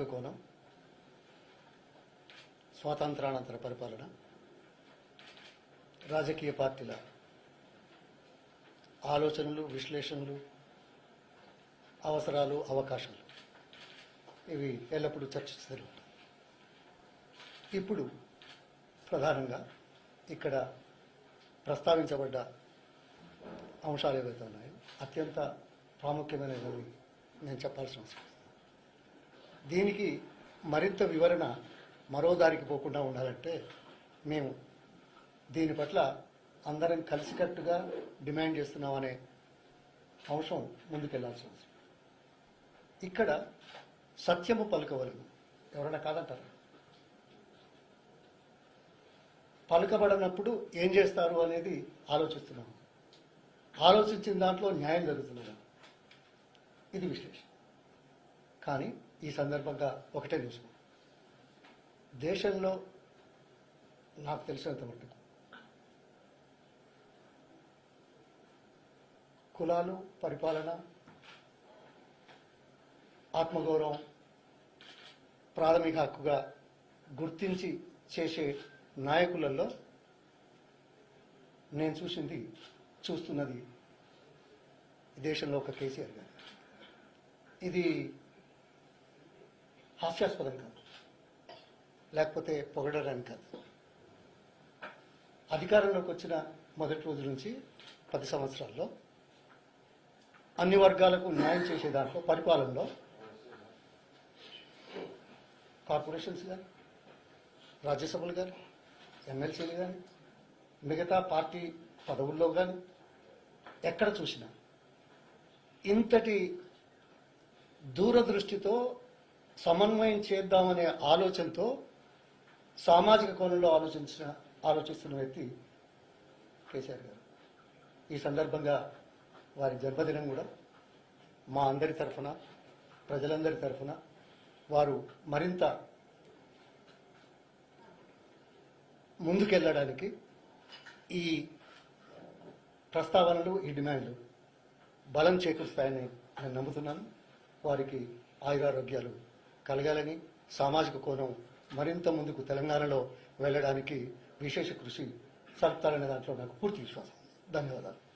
సామాజిక కోణం స్వాతంత్రానంతర పరిపాలన రాజకీయ పార్టీల ఆలోచనలు విశ్లేషణలు అవసరాలు అవకాశాలు. ఇవి ఎల్లప్పుడూ చర్చిస్తారు ఇప్పుడు ప్రధానంగా ఇక్కడ ప్రస్తావించబడ్డ అంశాలు ఏవైతే ఉన్నాయో అత్యంత ప్రాముఖ్యమైనవి నేను చెప్పాల్సిన అవసరం. దీనికి మరింత వివరణ మరో దారికి పోకుండా ఉండాలంటే మేము దీని పట్ల అందరం కలిసికట్టుగా డిమాండ్ చేస్తున్నామనే అంశం ముందుకెళ్ళాల్సి ఉంది. ఇక్కడ సత్యము పలుకవలను. ఎవరైనా కాదంటారు? పలుకబడినప్పుడు ఏం చేస్తారు అనేది ఆలోచిస్తున్నాము ఆలోచించిన దాంట్లో న్యాయం జరుగుతున్నదా ఇది విశ్లేషణ. కానీ ఈ సందర్భంగా ఒకటే చూసుకో. దేశంలో నాకు తెలిసినంత మట్టుకు కులాలు పరిపాలన ఆత్మగౌరవం ప్రాథమిక హక్కుగా గుర్తించి చేసే నాయకులలో నేను చూసింది చూస్తున్నది దేశంలో ఒక కేసీఆర్ గారు. ఇది హాస్యాస్పదం కాదు. లేకపోతే పొగడడానికి కాదు. అధికారంలోకి వచ్చిన మొదటి రోజు నుంచి పది సంవత్సరాల్లో అన్ని వర్గాలకు న్యాయం చేసే దాంట్లో పరిపాలనలో కార్పొరేషన్స్ కానీ రాజ్యసభలు కానీ ఎమ్మెల్సీలు కానీ మిగతా పార్టీ పదవుల్లో కానీ ఎక్కడ చూసినా ఇంతటి దూరదృష్టితో సమన్వయం చేద్దామనే ఆలోచనతో సామాజిక కోణంలో ఆలోచించిన ఆలోచిస్తున్న వ్యక్తి కేసీఆర్ గారు. ఈ సందర్భంగా వారి జన్మదినం కూడా మా అందరి తరఫున ప్రజలందరి తరఫున వారు మరింత ముందుకెళ్ళడానికి ఈ ప్రస్తావనలు ఈ డిమాండ్లు బలం చేకూరుస్తాయని నేను నమ్ముతున్నాను. వారికి ఆయురారోగ్యాలు కలగాలని సామాజిక కోణం మరింత ముందుకు తెలంగాణలో వెళ్ళడానికి విశేష కృషి సలుపుతారనే దాంట్లో నాకు పూర్తి విశ్వాసం. ధన్యవాదాలు.